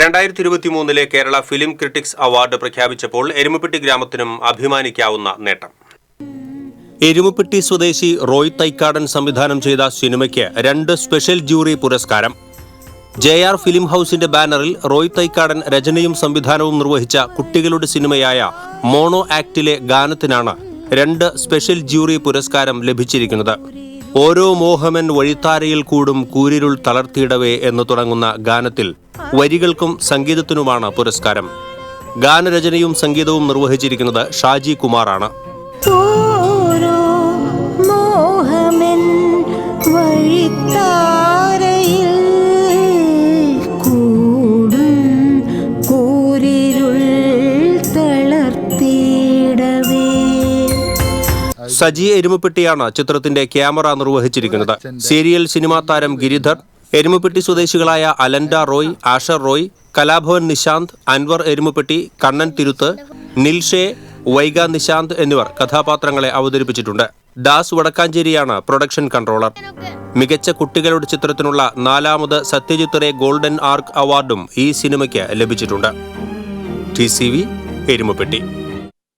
രണ്ടായിരത്തി ഇരുപത്തി മൂന്നിലെ കേരള ഫിലിം ക്രിട്ടിക്സ് അവാർഡ് പ്രഖ്യാപിച്ചപ്പോൾ എരുമപ്പെട്ടി ഗ്രാമത്തിനും അഭിമാനിക്കാവുന്ന നേട്ടം. എരുമപ്പെട്ടി സ്വദേശി റോയ് തൈക്കാടൻ സംവിധാനം ചെയ്ത സിനിമയ്ക്ക് രണ്ട് സ്പെഷ്യൽ ജൂറി പുരസ്കാരം. ജെ ആർ ഫിലിം ഹൌസിന്റെ ബാനറിൽ റോയ് തൈക്കാടൻ രചനയും സംവിധാനവും നിർവഹിച്ച കുട്ടികളുടെ സിനിമയായ മോണോ ആക്ടിലെ ഗാനത്തിനാണ് രണ്ട് സ്പെഷ്യൽ ജൂറി പുരസ്കാരം ലഭിച്ചിരിക്കുന്നത്. ഓരോ മോഹമൻ വഴിത്താരയിൽ കൂടും കൂരിരുൾ തളർത്തിയിടവേ എന്ന് തുടങ്ങുന്ന ഗാനത്തിൽ വരികൾക്കും സംഗീതത്തിനുമാണ് പുരസ്കാരം. ഗാനരചനയും സംഗീതവും നിർവഹിച്ചിരിക്കുന്നത് ഷാജി കുമാറാണ്. സജി എരുമപ്പെട്ടിയാണ് ചിത്രത്തിന്റെ ക്യാമറ നിർവഹിച്ചിരിക്കുന്നത്. സീരിയൽ സിനിമാ താരം ഗിരിധർ എരുമപ്പെട്ടി സ്വദേശികളായ അലൻഡ റോയ് ആഷർ റോയ് കലാഭവൻ നിശാന്ത് അൻവർ എരുമപ്പെട്ടി കണ്ണൻ തിരുത്ത് നിൽഷെ വൈഗ നിശാന്ത് എന്നിവർ കഥാപാത്രങ്ങളെ അവതരിപ്പിച്ചിട്ടുണ്ട്. ദാസ് വടക്കാഞ്ചേരിയാണ് പ്രൊഡക്ഷൻ കൺട്രോളർ. മികച്ച കുട്ടികളുടെ ചിത്രത്തിനുള്ള നാലാമത് സത്യജിത് റേ ഗോൾഡൻ ആർക്ക് അവാർഡും ഈ സിനിമയ്ക്ക് ലഭിച്ചിട്ടുണ്ട്. T C V Erumapetty.